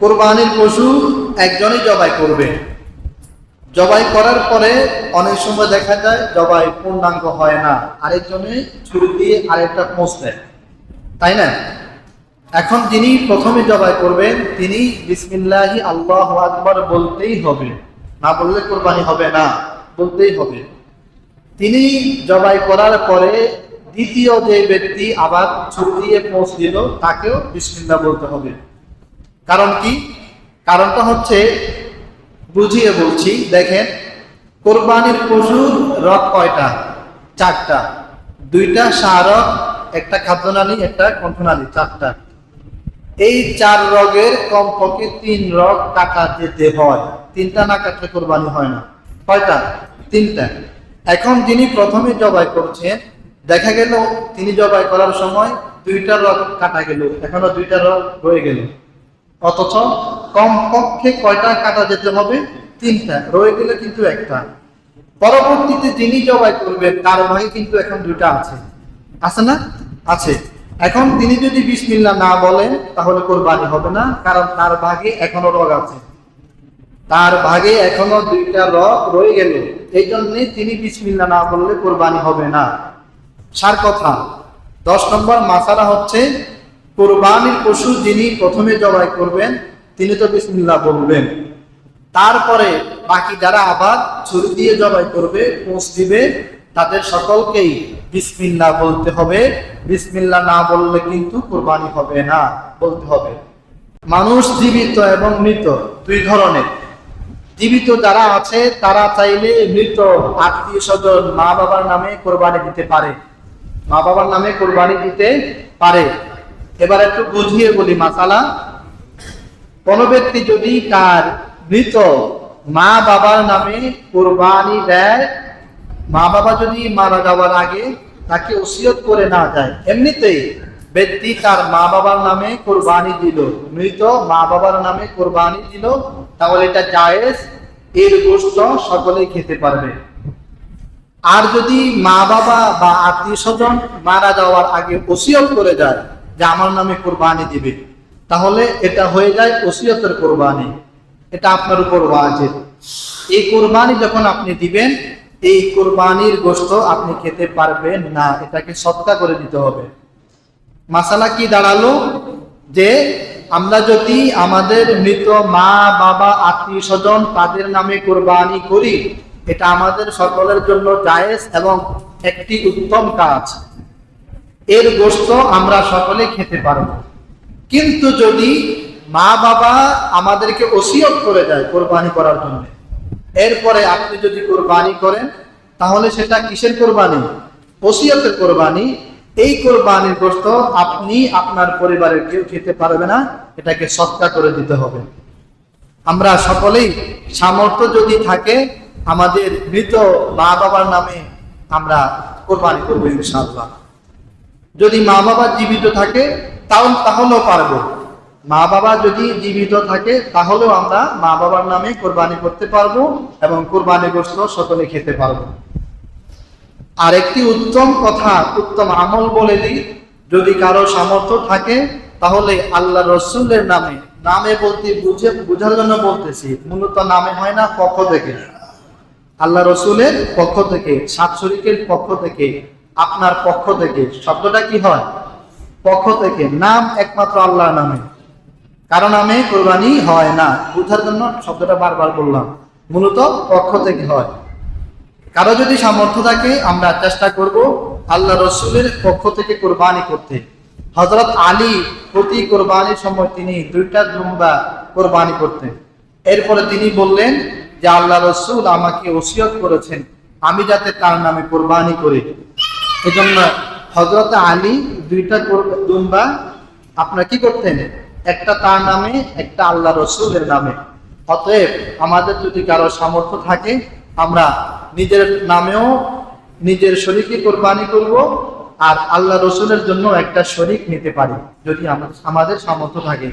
কোরবানির পশু একজনই জবাই করবে। জবাই করার পরে অনেক সময় দেখা যায় জবাই পূর্ণাঙ্গ হয় না, আরেকজনে ছুরি দিয়ে আরেকটা পোঁচ দেয়। তাই না? এখন যিনি প্রথমে জবাই করবেন, তিনি বিসমিল্লাহি আল্লাহ আকবার বলতেই হবে। না বললে কোরবানি হবে না, বলতেই হবে। তিনি জবাই করার পরে দ্বিতীয় যে ব্যক্তি আবার ছুরি দিয়ে পোঁচ দিল, তাকেও বিসমিল্লাহ বলতে হবে। কারণ কি? কারণটা হচ্ছে, বুঝিয়ে বলছি, দেখেন, কোরবানির পশুর রক কয়টা? চারটা। দুইটা সারক, একটা খাদ্যনালী, একটা কণ্ঠনালী চারটা। এই চার রগের কমপক্ষে তিন রগ কাটা যেতে হয়। তিনটা না কাটলে কোরবানি হয় না। কয়টা? তিনটা। এখন যিনি প্রথমে জবাই করছেন, দেখা গেল, তিনি জবাই করার সময় দুইটা রগ কাটা গেল। এখনও দুইটা রগ রয়ে গেল। অথচ কমপক্ষে কয়টা কাটা যেতে হবে? তিনটা। রয়ে গেলে কিন্তু একটা। পরবর্তীতে যিনি জবাই করবেন, তার ভাগে কিন্তু এখন দুইটা আছে। আছে না? আছে। এখন তিনি যদি বিসমিল্লা না বলেন, তাহলে কোরবানি হবে না, কারণ তার ভাগে এখনও রোগ আছে। তার ভাগে এখনও দুইটা রগ রয়ে গেল। এই জন্যে তিনি বিসমিল্লা না বললে কোরবানি হবে না। সার কথা, দশ নম্বর মাসালা হচ্ছে কোরবানির পশু যিনি প্রথমে জবাই করবেন, তিনি তো বিসমিল্লা বলবেন। তারপরে বাকি যারা আবার ছুরি দিয়ে জবাই করবে পোঁচ দিবে, তাদের সকলকেই বিসমিল্লা বলতে হবে। বিসমিল্লা না বললে কিন্তু কোরবানি হবে না, বলতে হবে। মানুষ জীবিত এবং মৃত, দুই ধরনের। জীবিত যারা আছে, তারা চাইলে মৃত আত্মীয় স্বজন মা বাবার নামে কোরবানি দিতে পারে। মা বাবার নামে কোরবানি দিতে পারে। এবার একটু বুঝিয়ে বলি মাসালা। কোন ব্যক্তি যদি তার মৃত মা বাবার নামে কোরবানি দেয়, মা বাবা যদি মারা যাওয়ার আগে তাকে ওসিয়ত করে না যায়, এমনিতেই ব্যক্তি তার মা বাবার নামে কোরবানি দিল, মৃত মা বাবার নামে কোরবানি দিল, তাহলে এটা জায়েজ, এর গোষ্ঠ সকলে খেতে পারবে। আর যদি মা বাবা বা আত্মীয় স্বজন মারা যাওয়ার আগে ওসিয়ত করে যায় যে আমার নামে কোরবানি দিবে। তাহলে এটা হয়ে যায় ওসিয়তের কোরবানি। এটা আপনার উপর ওয়াজিব। এই কোরবানি যখন আপনি দিবেন, এই কোরবানির গোস্ত আপনি খেতে পারবেন না। এটাকে সৎকা করে দিতে হবে। মাসালা কি দাঁড়াল? যে আমরা যদি আমাদের মৃত মা, বাবা, আত্মীয় স্বজন তাদের নামে কোরবানি করি, এটা আমাদের সকলের জন্য জায়েজ এবং একটি উত্তম কাজ। এর গোস্ত আমরা সকলে খেতে পারব। কিন্তু যদি মা বাবা আমাদেরকে ওসিয়ত করে দেয় কোরবানি করার জন্য, এরপরে আপনি যদি কোরবানি করেন, তাহলে সেটা কিসের কোরবানি? ওসিয়তের কোরবানি। এই কোরবানির গোস্ত আপনি আপনার পরিবারের কেউ খেতে পারবে না, এটাকে সৎকা করে দিতে হবে। আমরা সকলেই সামর্থ্য যদি থাকে, আমাদের মৃত মা বাবার নামে আমরা কোরবানি করব ইনশাআল্লাহ। যদি মা বাবা জীবিত থাকে, তাও তাহলেও পারব। মা বাবা যদি জীবিত থাকে, তাহলেও আমরা মা বাবার নামে কোরবানি করতে পারব এবং কোরবানি গোস্ত সকলে খেতে পারব। আর একটি উত্তম কথা, উত্তম আমল বলে দিই, যদি কারও সামর্থ্য থাকে, তাহলে আল্লাহ রসুলের নামে নামে বলতে বুঝে বুঝার জন্য বলতেছি, মূলত নামে হয় না, পক্ষ থেকে। আল্লাহ রসুলের পক্ষ থেকে সাত শরীকের পক্ষ থেকে আপনার পক্ষ থেকে। শব্দটা কি হয়? পক্ষ থেকে। নাম একমাত্র আল্লাহর নামে। কারও নামে কোরবানি হয় না। বুঝার জন্য শব্দটা বারবার বললাম। মূলত পক্ষ থেকে হয়। কারও যদি সামর্থ্য থাকে, আমরা চেষ্টা করব আল্লাহ রসুলের পক্ষ থেকে কোরবানি করতে। হজরত আলী প্রতি কোরবানির সময় তিনি দুইটা দুম্বা কোরবানি করতেন। এরপরে তিনি বললেন যে, আল্লাহ রসুল আমাকে ওসিয়ত করেছেন। আমি যাতে তার নামে কোরবানি করি। এজন্য হজরত আলী দুইটা দুম্বা আপনারা কি করতেন একটা তার নামে, একটা আল্লাহ রসুলের নামে। অতএব আমাদের যদি কারও সামর্থ্য থাকে, আমরা নিজের নামেও নিজের শরীরকে কোরবানি করব আর আল্লাহ রসুলের জন্য একটা শরিক নিতে পারি, যদি আমাদের সামর্থ্য থাকে।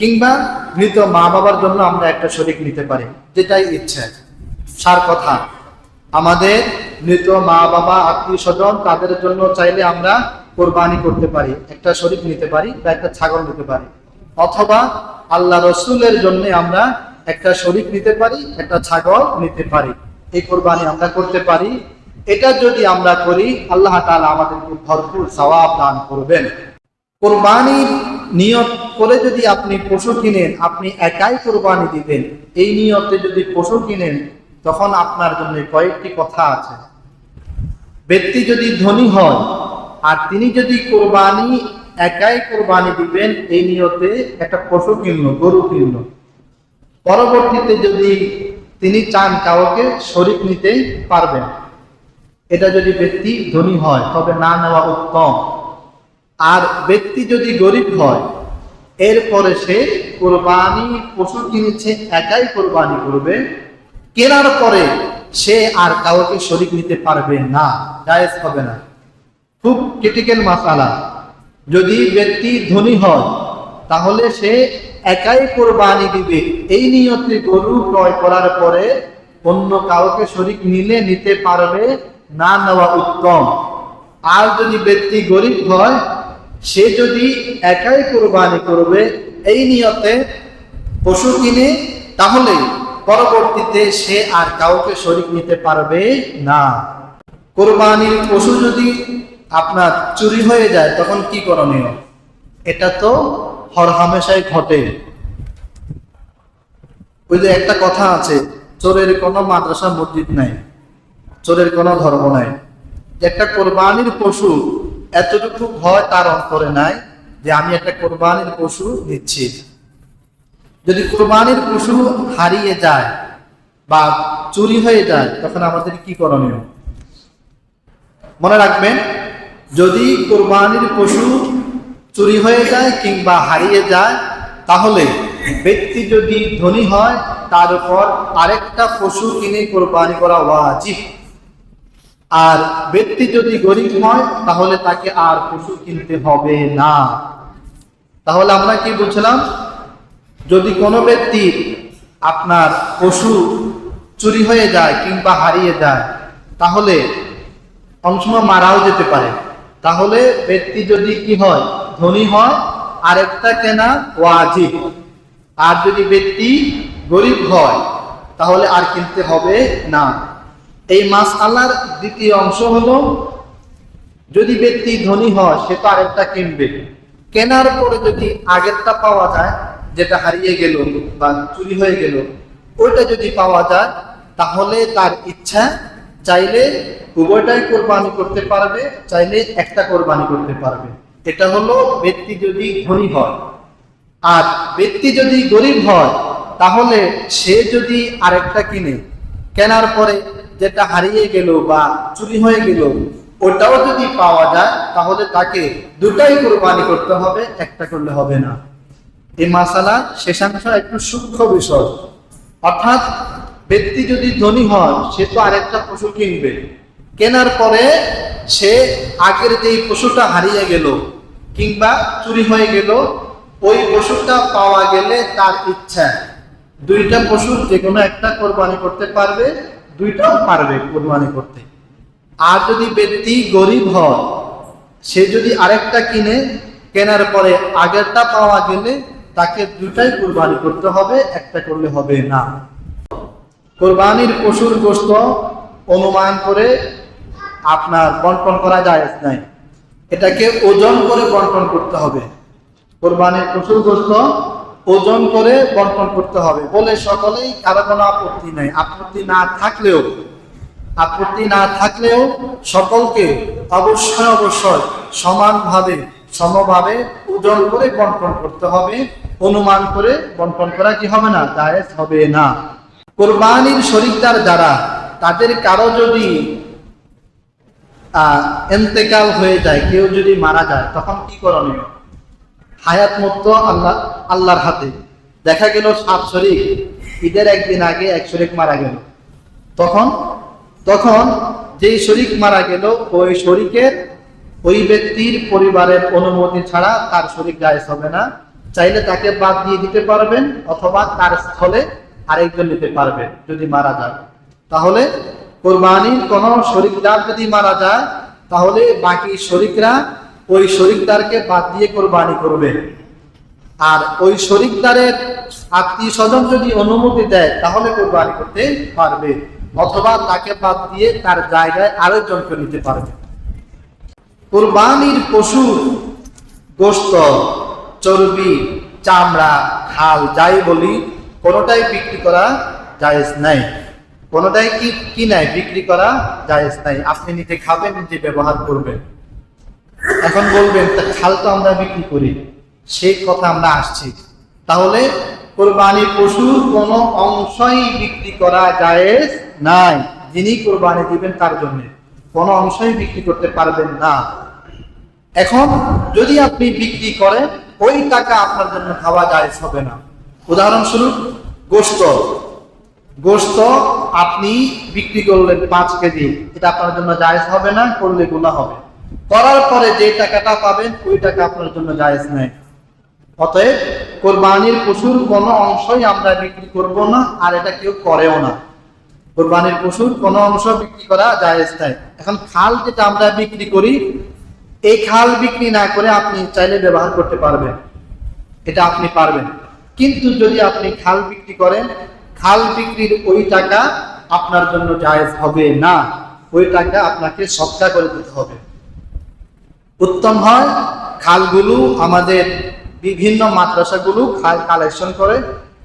কিংবা মৃত মা বাবার জন্য আমরা একটা শরিক নিতে পারি, যেটাই ইচ্ছে। সার কথা, আমাদের মৃত মা, বাবা, আত্মীয় স্বজন, তাদের জন্য চাইলে আমরা কোরবানি করতে পারি, একটা শরীর নিতে পারি বা একটা ছাগল নিতে পারি। অথবা আল্লাহ রসুলের জন্য আমরা একটা শরীক নিতে পারি, একটা ছাগল নিতে পারি। এই কোরবানি আমরা করতে পারি। এটা যদি আমরা করি, আল্লাহ তাআলা আমাদেরকে ভরপুর সওয়াব দান করবেন। কোরবানির নিয়ত করে যদি আপনি পশু কিনেন, আপনি একাই কোরবানি দিবেন। এই নিয়তে যদি পশু কিনেন, তখন আপনার জন্য কয়েকটি কথা আছে। ব্যক্তি যদি ধনী হয়, আর তিনি যদি কোরবানি, একাই কোরবানি দিবেন, এই নিয়তে একটা পশু কিনলো, গরু কিনলো। পরবর্তীতে যদি তিনি চান কাউকে শরিক নিতে পারবেন। এটা যদি ব্যক্তি ধনী হয়, তবে না নেওয়া উত্তম। আর ব্যক্তি যদি গরিব হয়, এরপরে সে কোরবানি পশু কিনেছে, একাই কোরবানি করবে। কেনার পরে সে আর কাউকে শরিক নিতে পারবে না, জায়েজ হবে না। খুব ক্রিটিক্যাল মাসালা। যদি ব্যক্তি ধনী হয়, তাহলে সে একাই কোরবানি দিবে। এই নিয়তে গরু ক্রয় করার পরে অন্য কাউকে শরিক নিলে নিতে পারবে না নেওয়া উত্তম। আর যদি ব্যক্তি গরিব হয়, সে যদি একাই কোরবানি করবে, এই নিয়তে পশু কিনে, তাহলে পরবর্তীতে সে আর কাউকে শরিক নিতে পারবে না। কোরবানির পশু যদি আপনার চুরি হয়ে যায়, তখন কি করণীয়? এটা তো হর হামেশাই ঘটে। ওই যে একটা কথা আছে, চোরের কোনো মাদ্রাসা, মসজিদ নাই। চোরের কোনো ধর্ম নাই। একটা কোরবানির পশু এতটুকু ভয় তার অন্তরে নাই যে আমি একটা কোরবানির পশু দিচ্ছি যদি কোরবানির পশু হারিয়ে যায় বা চুরি হয়ে যায়, তখন আমাদের কি করণীয়? মনে রাখবেন, যদি কোরবানির পশু চুরি হয়ে যায় কিংবা হারিয়ে যায়, তাহলে ব্যক্তি যদি ধনী হয়, তার উপর আরেকটা পশু কিনে কোরবানি করা ওয়াজিব। আর ব্যক্তি যদি গরিব হয়, তাহলে তাকে আর পশু কিনতে হবে না। তাহলে আমরা কি বুঝলাম যদি কোনো ব্যক্তির আপনার পশু চুরি হয়ে যায় কিংবা হারিয়ে যায়, তাহলে অনেক সময় মারাও যেতে পারে। তাহলে ব্যক্তি যদি কি হয়, ধনী হয়, আরেকটা কেনা ওয়াজিব। আর যদি ব্যক্তি গরিব হয়, তাহলে আর কিনতে হবে না। এই মাস আল্লাহর দ্বিতীয় অংশ হলো, যদি ব্যক্তি ধনী হয়, সে তো আরেকটা কিনবে। কেনার পরে যদি আগেরটা পাওয়া যায় যেটা হারিয়ে গেল বা চুরি হয়ে গেল, ওইটা যদি পাওয়া যায়, তাহলে তার ইচ্ছা চাইলে উভয়টাই কোরবানি করতে পারবে, চাইলে একটা কোরবানি করতে পারবে। এটা হলো ব্যক্তি যদি ধনী হয়। আর ব্যক্তি যদি গরিব হয়, তাহলে সে যদি আরেকটা কিনে, কেনার পরে যেটা হারিয়ে গেল বা চুরি হয়ে গেল, ওটাও যদি পাওয়া যায়, তাহলে তাকে দুটাই কোরবানি করতে হবে, একটা করলে হবে না। এই মাসালা শেষাংশ একটু সূক্ষ্ম বিষয়। অর্থাৎ, ব্যক্তি যদি ধনী হয়, সে তো আরেকটা পশু কিনবে। কেনার পরে সে আগের যেই পশুটা হারিয়ে গেল কিংবা চুরি হয়ে গেল, ওই পশুটা পাওয়া গেলে তার ইচ্ছা। দুইটা পশুর যে কোনো একটা কোরবানি করতে পারবে, দুইটাও পারবে কোরবানি করতে। আর যদি ব্যক্তি গরিব হয়, সে যদি আরেকটা কিনে, কেনার পরে আগেরটা পাওয়া গেলে তাকে দুটাই কোরবানি করতে হবে, একটা করলে হবে না। কোরবানির পশুর গোস্ত অনুমান করে আপনার বন্টন করা যায় নাই। এটাকে ওজন করে বন্টন করতে হবে। কোরবানির পশুর গোস্ত ওজন করে বন্টন করতে হবে বলে সকলেই কারও কোনো আপত্তি নাই। আপত্তি না থাকলেও, আপত্তি না থাকলেও সকলকে অবশ্যই অবশ্যই সমানভাবে সমভাবে ওজন করে বন্টন করতে হবে, অনুমান করে বন্টন করা কি হবে না? জায়েজ হবে না। কোরবানির শরিকদার যারা, তাদের কারও যদি এন্তেকাল হয়ে যায়, কেউ যদি মারা যায়, তখন কি করণীয়? হায়াত মুক্ত আল্লাহ, আল্লাহর হাতে। দেখা গেল সাত শরিক, ঈদের একদিন আগে এক শরিক মারা গেল। তখন তখন যেই শরিক মারা গেল, ওই শরিকের ওই ব্যক্তির পরিবারের অনুমতি ছাড়া তার শরিক জায়েজ হবে না। চাইলে তাকে বাদ দিয়ে দিতে পারবেন অথবা তার স্থলে আরেকজন নিতে পারবেন যদি মারা যায়। তাহলে কোরবানির কোন শরিকদার যদি মারা যায়, তাহলে বাকি শরিকরা ওই শরিকদারকে বাদ দিয়ে কোরবানি করবে। আর ওই শরিকদারের আত্মীয় স্বজন যদি অনুমতি দেয়, তাহলে কোরবানি করতে পারবে। অথবা তাকে বাদ দিয়ে তার জায়গায় আরেকজনকে নিতে পারবে। কোরবানির পশু, গোস্ত, চর্বি, চামড়া, খাল, যাই বলি, কোনোটাই বিক্রি করা জায়েজ নাই। কোনোটাই কি কি নাই, বিক্রি করা জায়েজ নাই। আপনি নিজে খাবেন, নিজে ব্যবহার করবেন। এখন বলবেন খাল তো আমরা বিক্রি করি। সেই কথা আমরা আসছি। তাহলে কোরবানি পশুর কোনো অংশই বিক্রি করা জায়েজ নাই। যিনি কোরবানি দিবেন তার জন্য। কোনো অংশই বিক্রি করতে পারবেন না। এখন যদি আপনি বিক্রি করেন, ওই টাকা আপনার জন্য খাওয়া জায়েজ হবে না। উদাহরণস্বরূপ গোস্ত গোস্ত আপনি বিক্রি করলেন পাঁচ কেজি, এটা আপনার জন্য জায়জ হবে না, করলে গুণা হবে। করার পরে যে টাকাটা পাবেন, ওই টাকা আপনার জন্য জায়েজ নেই। অতএব, কোরবানির পশুর কোনো অংশই আমরা বিক্রি করব না, আর এটা কেউ করেও না। কোরবানির পশুর কোনো অংশ বিক্রি করা জায়েজ নাই। এখন খাল যেটা আমরা বিক্রি করি, এই খাল বিক্রি না করে আপনি চাইলে ব্যবহার করতে পারবেন। এটা আপনি পারবেন। কিন্তু যদি আপনি খাল বিক্রি করেন, খাল বিক্রির ওই টাকা আপনার জন্য জায়েজ হবে না। ওই টাকা আপনাকে সৎকা করে দিতে হবে। উত্তম হয়, খালগুলো আমাদের বিভিন্ন মাদ্রাসাগুলো খাল কালেকশন করে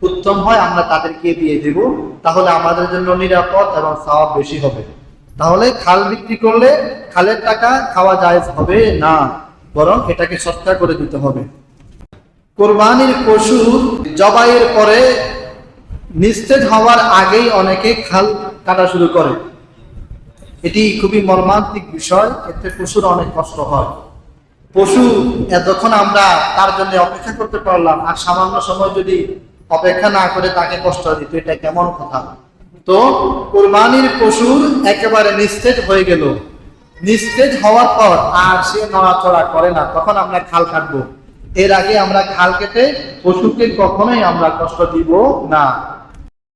উত্তম হয়, আমরা তাদেরকে দিয়ে দেব। তাহলে আমাদের জন্য নিরাপদ এবং সওয়াব বেশি হবে। তাহলে খাল বিক্রি করলে খালের টাকা খাওয়া জায়েজ হবে না, বরং এটাকে সৎকার করে দিতে হবে। কোরবানির পশু জবাইয়ের পরে নিস্তেজ হওয়ার আগেই অনেকে খাল কাটা শুরু করে। এটি খুবই মর্মান্তিক বিষয়, এতে পশুর অনেক কষ্ট হয়। পশু এতক্ষণ আমরা তার জন্য অপেক্ষা করতে পারলাম, আর সামান্য সময় যদি অপেক্ষা না করে তাকে কষ্ট দিত, এটা কেমন কথা? তো কোরবানির পশুর একেবারে নিস্তেজ হয়ে গেল। নিস্তেজ হওয়ার পর আর সে নড়াচড়া করে না, তখন আমরা খাল কাটবো। এর আগে আমরা খাল কেটে পশুকে কখনোই আমরা কষ্ট দিব না।